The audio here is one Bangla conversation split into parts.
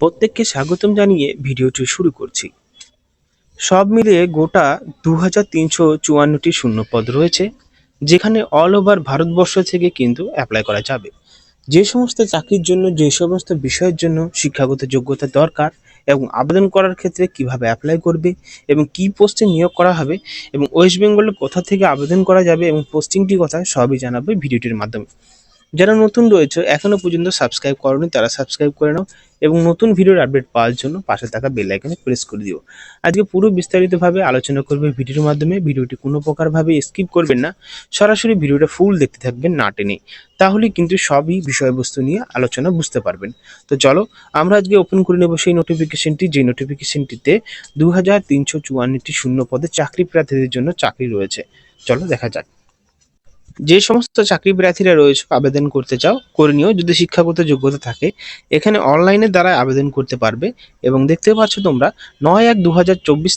প্রত্যেককে স্বাগতম জানিয়ে ভিডিওটি শুরু করছি। সব মিলিয়ে গোটা দু হাজার তিনশো চুয়ান্নটি শূন্যপদ রয়েছে, যেখানে অল ওভার ভারতবর্ষ থেকে কিন্তু অ্যাপ্লাই করা যাবে। যে সমস্ত চাকরির জন্য, যে সমস্ত বিষয়ের জন্য শিক্ষাগত যোগ্যতা দরকার এবং আবেদন করার ক্ষেত্রে কীভাবে অ্যাপ্লাই করবে এবং কি পোস্টে নিয়োগ করা হবে এবং ওয়েস্ট বেঙ্গলের কোথা থেকে আবেদন করা যাবে এবং পোস্টিংটি কোথায়, সবই জানাবে ভিডিওটির মাধ্যমে। যারা নতুন রয়েছে, এখনও পর্যন্ত সাবস্ক্রাইব করনি, তারা সাবস্ক্রাইব করে নাও এবং নতুন ভিডিওর আপডেট পাওয়ার জন্য পাশে থাকা বেল আইকনে প্রেস করে দিও। আজকে পুরো বিস্তারিতভাবে আলোচনা করবে ভিডিওর মাধ্যমে। ভিডিওটি কোনো প্রকারভাবে স্কিপ করবেন না। সরাসরি ভিডিওটা ফুল দেখতে থাকবেন, না টেনে। তাহলে কিন্তু সবই বিষয়বস্তু নিয়ে আলোচনা বুঝতে পারবেন। তো চলো, আমরা আজকে ওপেন করে নেব সেই নোটিফিকেশনটি যে নোটিফিকেশনটিতে দু হাজার তিনশো চুয়ান্নটি শূন্য পদে চাকরি প্রার্থীদের জন্য চাকরি রয়েছে। চলো, দেখা যাক। যে সমস্ত চাকরি প্রার্থীরা রয়েছে, আবেদন করতে চাও, করে নিও। যদি শিক্ষাগত যোগ্যতা থাকে, এখানে অনলাইনের দ্বারা আবেদন করতে পারবে এবং দেখতে পাচ্ছ তোমরা নয় এক দু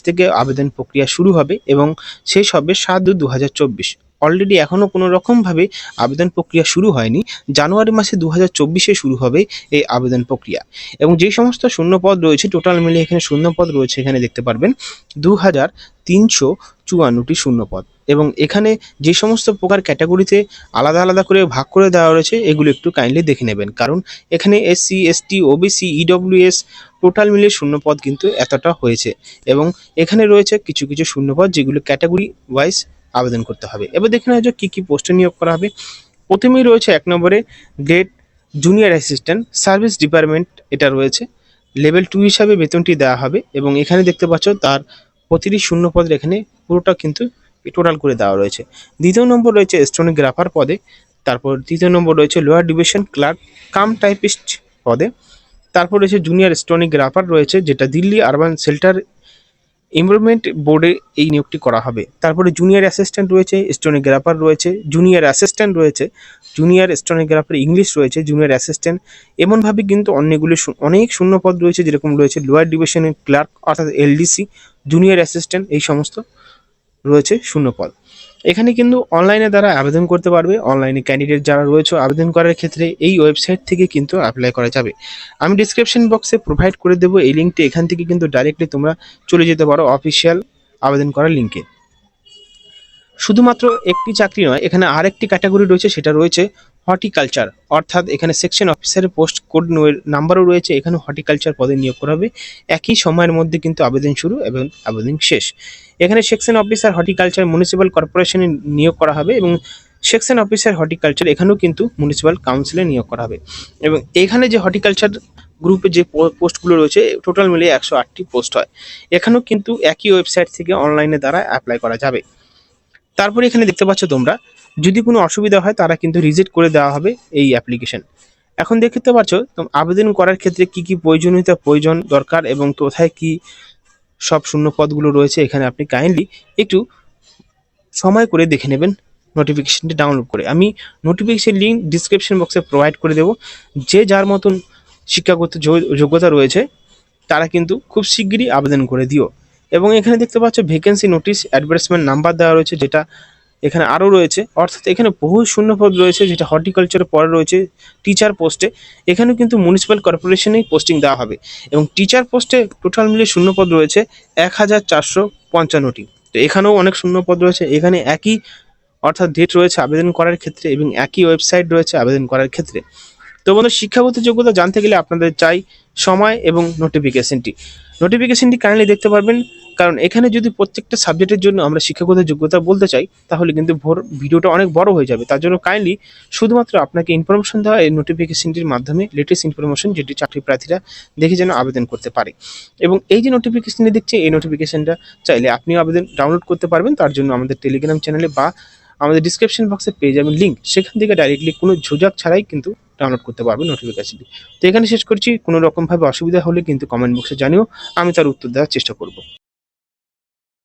থেকে আবেদন প্রক্রিয়া শুরু হবে এবং শেষ হবে সাত দু চব্বিশ। অলরেডি এখনও কোনো রকমভাবে আবেদন প্রক্রিয়া শুরু হয়নি। জানুয়ারি মাসে দু হাজার শুরু হবে এই আবেদন প্রক্রিয়া। এবং যে সমস্ত শূন্যপদ রয়েছে টোটাল মিলে এখানে শূন্যপদ রয়েছে, এখানে দেখতে পারবেন দু হাজার তিনশো চুয়ান্নটি শূন্যপদ। এবং এখানে যে সমস্ত প্রকার ক্যাটাগরিতে আলাদা আলাদা করে ভাগ করে দেওয়া রয়েছে, এগুলো একটু কাইন্ডলি দেখে নেবেন। কারণ এখানে SC ST OBC EWS total মিলে শূন্যপদ কিন্তু এতটা হয়েছে। এবং এখানে রয়েছে কিছু কিছু শূন্যপদ যেগুলো ক্যাটাগরি ওয়াইজ আবেদন করতে হবে। এবার দেখে নেওয়া যাক কী কী পোস্টে নিয়োগ করা হবে। প্রথমেই রয়েছে এক নম্বরে grade junior assistant service department এটা রয়েছে। লেভেল টু হিসাবে বেতনটি দেওয়া হবে এবং এখানে দেখতে পাচ্ছ তার প্রতিটি শূন্য পদের এখানে পুরোটা কিন্তু টোটাল করে দেওয়া রয়েছে। দ্বিতীয় নম্বর রয়েছে স্টোনোগ্রাফার পদে, তারপর তৃতীয় নম্বর রয়েছে lower division clerk, cum typist পদে, তারপর রয়েছে জুনিয়র স্টোনোগ্রাফার রয়েছে, যেটা দিল্লি আরবান শেল্টার ইমপ্রুভমেন্ট বোর্ডে এই নিয়োগটি করা হবে। তারপরে জুনিয়র অ্যাসিস্ট্যান্ট রয়েছে, স্টোনোগ্রাফার রয়েছে, জুনিয়র অ্যাসিস্ট্যান্ট রয়েছে, জুনিয়র স্টোনোগ্রাফার ইংলিশ রয়েছে, জুনিয়র অ্যাসিস্ট্যান্ট, এমনভাবে কিন্তু অনেকগুলো শূন্য- অনেক শূন্যপদ রয়েছে, যেরকম রয়েছে লোয়ার ডিভিশনের ক্লার্ক, অর্থাৎ এলডিসি, জুনিয়র অ্যাসিস্ট্যান্ট, এই সমস্ত রয়েছে শূন্যপদ এখানে কিন্তু অনলাইনে দ্বারা আবেদন করতে পারবে। অনলাইনে ক্যান্ডিডেট যারা রয়েছে, আবেদন করার ক্ষেত্রে এই ওয়েবসাইট থেকে কিন্তু অ্যাপ্লাই করা যাবে। আমি ডিসক্রিপশন বক্সে প্রোভাইড করে দেবো। এই লিঙ্কটি এখান থেকে কিন্তু ডাইরেক্টলি তোমরা চলে যেতে পারো অফিসিয়াল আবেদন করার লিঙ্কে শুধুমাত্র একটি চাকরি নয়, এখানে আরেকটি ক্যাটাগরি রয়েছে, সেটা রয়েছে হর্টিকালচার, অর্থাৎ এখানে সেকশন অফিসারের পোস্ট কোড নাম্বারও রয়েছে এখানে হর্টিকালচার পদে নিয়োগ করা হবে। একই সময়ের মধ্যে কিন্তু আবেদন শুরু এবং আবেদন শেষ। এখানে সেকশন অফিসার হর্টিকালচার মিউনিসিপ্যাল কর্পোরেশনে নিয়োগ করা হবে এবং সেকশন অফিসার হর্টিকালচার এখানেও কিন্তু মিউনিসিপ্যাল কাউন্সিলে নিয়োগ করা হবে। এবং এখানে যে হর্টিকালচার গ্রুপে যে পোস্টগুলো রয়েছে টোটাল মিলিয়ে একশো আটটি পোস্ট হয়। এখানেও কিন্তু একই ওয়েবসাইট থেকে অনলাইনে দ্বারা অ্যাপ্লাই করা যাবে। তারপরে এখানে দেখতে পাচ্ছ তোমরা যদি কোনো অসুবিধা হয়, তারা কিন্তু রিজেক্ট করে দেওয়া হবে এই অ্যাপ্লিকেশন। এখন দেখতে পাচ্ছ আবেদন করার ক্ষেত্রে কি কি প্রয়োজনীয়তা, প্রয়োজন, দরকার এবং কোথায় কি সব শূন্য পদগুলো রয়েছে, এখানে আপনি কাইন্ডলি একটু সময় করে দেখে নেবেন নোটিফিকেশনটি ডাউনলোড করে। আমি নোটিফিকেশন লিঙ্ক ডিসক্রিপশন বক্সে প্রোভাইড করে দেবো। যে যার মতন শিক্ষাগত যোগ- যোগ্যতা রয়েছে, তারা কিন্তু খুব শিগগিরই আবেদন করে দিও। এবং এখানে দেখতে পাচ্ছ ভ্যাকেন্সি নোটিশ অ্যাডভার্টাইজমেন্ট নাম্বার দেওয়া রয়েছে, যেটা এখানে আরও রয়েছে। অর্থাৎ এখানে বহু শূন্যপদ রয়েছে, যেটা হর্টিকালচারের পরে রয়েছে টিচার পোস্টে এখানেও কিন্তু মিউনিসিপ্যাল কর্পোরেশনেই পোস্টিং দেওয়া হবে। এবং টিচার পোস্টে টোটাল মিলিয়ে শূন্যপদ রয়েছে, এক হাজার চারশো পঞ্চান্নটি। তো এখানেও অনেক শূন্যপদ রয়েছে। এখানে একই অর্থাৎ ডেট রয়েছে আবেদন করার ক্ষেত্রে এবং একই ওয়েবসাইট রয়েছে আবেদন করার ক্ষেত্রে। তো বন্ধু শিক্ষাগত যোগ্যতা জানতে গেলে আপনাদের চাই সময় এবং নোটিফিকেশনটি নোটিফিকেশনটি কাইন্ডলি দেখতে পারবেন। কারণ এখানে যদি প্রত্যেকটা সাবজেক্টের জন্য আমরা শিক্ষাগত যোগ্যতা বলতে চাই, তাহলে কিন্তু ভোর ভিডিওটা অনেক বড় হয়ে যাবে। তার জন্য কাইন্ডলি শুধুমাত্র আপনাকে ইনফরমেশন দেওয়া এই নোটিফিকেশনটির মাধ্যমে লেটেস্ট ইনফরমেশন যেটি চাকরি প্রার্থীরা দেখে যেন আবেদন করতে পারে। এবং এই যে নোটিফিকেশনটি দেখছে, এই নোটিফিকেশনটা চাইলে আপনিও আবেদন ডাউনলোড করতে পারবেন। তার জন্য আমাদের টেলিগ্রাম চ্যানেলে বা আমাদের ডিসক্রিপশন বক্সে পেয়ে যাবেন লিঙ্ক সেখান থেকে ডাইরেক্টলি কোনো ঝোঁঝাক ছাড়াই কিন্তু ডাউনলোড করতে পারবেন নোটিফিকেশনটি তো এখানে শেষ করছি। কোনো রকমভাবে অসুবিধা হলে কিন্তু কমেন্ট বক্সে জানিও। আমি তার উত্তর দেওয়ার চেষ্টা করব।